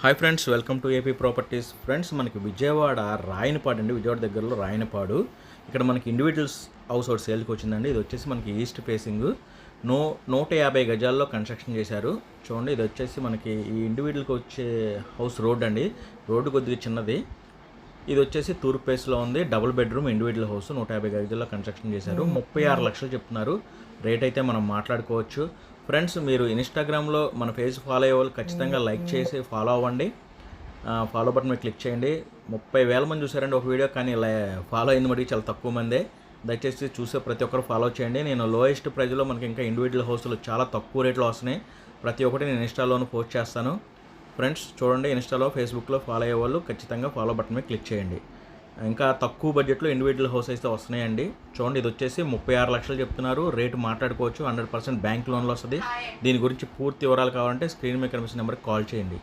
Hi friends welcome to A P properties friends మనకి విజయవాడ రాయనపాడు అండి. విజయవాడ దగ్గరలో రాయనపాడు. ఇక్కడ మనకి ఇండివిజువల్స్ హౌస్ ఒకటి సేల్కి వచ్చిందండి. ఇది వచ్చేసి మనకి ఈస్ట్ ఫేసింగ్ నో నూట యాభై గజాల్లో కన్స్ట్రక్షన్ చేశారు. చూడండి ఇది వచ్చేసి మనకి ఈ ఇండివిజువల్కి వచ్చే హౌస్ రోడ్ అండి. రోడ్డు కొద్దిగా చిన్నది. ఇది వచ్చేసి తూర్పు ఫేస్లో ఉంది. డబుల్ బెడ్రూమ్ ఇండివిజువల్ హౌస్ నూట యాభై గజాల్లో కన్స్ట్రక్షన్ చేశారు. ముప్పై ఆరు లక్షలు చెప్తున్నారు. రేట్ అయితే మనం మాట్లాడుకోవచ్చు. ఫ్రెండ్స్ మీరు ఇన్స్టాగ్రామ్లో మన పేజ్ ఫాలో అయ్యే వాళ్ళు ఖచ్చితంగా లైక్ చేసి ఫాలో అవ్వండి. ఫాలో బటన్ మీద క్లిక్ చేయండి. ముప్పై వేల మంది చూసారండి ఒక వీడియో కానీ ఫాలో అయిన మటుకు చాలా తక్కువ మందే. దయచేసి చూసే ప్రతి ఒక్కరు ఫాలో చేయండి. నేను లోయెస్ట్ ప్రైజ్లో మనకి ఇంకా ఇండివిజువల్ హౌస్లు చాలా తక్కువ రేట్లో వస్తున్నాయి. ప్రతి ఒక్కటి నేను ఇన్స్టాలోను పోస్ట్ చేస్తాను. ఫ్రెండ్స్ చూడండి ఇన్స్టాలో ఫేస్బుక్లో ఫాలో అయ్యే వాళ్ళు ఖచ్చితంగా ఫాలో బటన్ మీద క్లిక్ చేయండి. ఇంకా తక్కువ బడ్జెట్లో ఇండివిజువల్ హౌస్ అయితే వస్తున్నాయండి. చూడండి ఇది వచ్చేసి ముప్పై ఆరు లక్షలు చెప్తున్నారు. రేటు మాట్లాడుకోవచ్చు. హండ్రెడ్ పర్సెంట్ బ్యాంక్ లోన్లో వస్తుంది. దీని గురించి పూర్తి వివరాలు కావాలంటే స్క్రీన్ మీద కనిపిస్తున్న నెంబర్కి కాల్ చేయండి.